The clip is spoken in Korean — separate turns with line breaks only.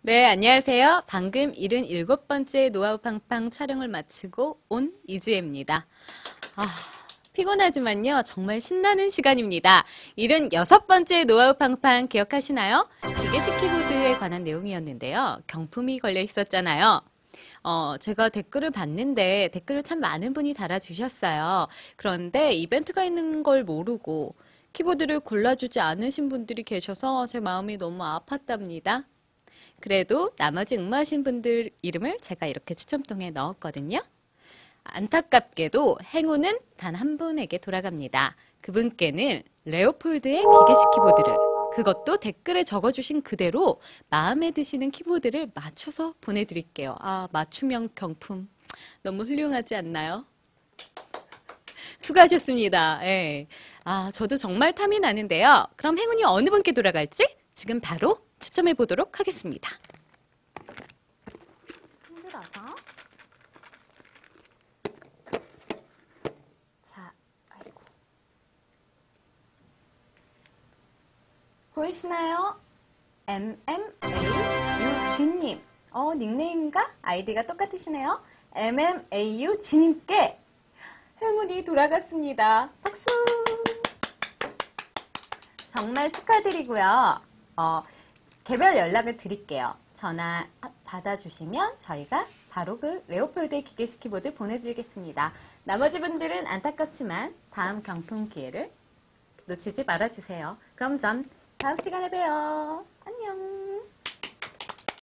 네, 안녕하세요. 방금 77번째 노하우 팡팡 촬영을 마치고 온 이지혜입니다. 아, 피곤하지만요. 정말 신나는 시간입니다. 76번째 노하우 팡팡 기억하시나요? 기계식 키보드에 관한 내용이었는데요. 경품이 걸려 있었잖아요. 어, 제가 댓글을 봤는데 댓글을 참 많은 분이 달아주셨어요. 그런데 이벤트가 있는 걸 모르고 키보드를 골라주지 않으신 분들이 계셔서 제 마음이 너무 아팠답니다. 그래도 나머지 응모하신 분들 이름을 제가 이렇게 추첨통에 넣었거든요. 안타깝게도 행운은 단 한 분에게 돌아갑니다. 그분께는 레오폴드의 기계식 키보드를 그것도 댓글에 적어주신 그대로 마음에 드시는 키보드를 맞춰서 보내드릴게요. 아, 맞춤형 경품. 너무 훌륭하지 않나요? 수고하셨습니다. 예. 아, 저도 정말 탐이 나는데요. 그럼 행운이 어느 분께 돌아갈지 지금 바로 추첨해 보도록 하겠습니다. 힘들어서. 자, 아이고. 보이시나요? MMA 유진님. 어, 닉네임과 아이디가 똑같으시네요. MMAU 진님께 행운이 돌아갔습니다. 박수! 정말 축하드리고요. 어, 개별 연락을 드릴게요. 전화 받아주시면 저희가 바로 그 레오폴드 기계식 키보드 보내드리겠습니다. 나머지 분들은 안타깝지만 다음 경품 기회를 놓치지 말아주세요. 그럼 전 다음 시간에 봬요. 안녕.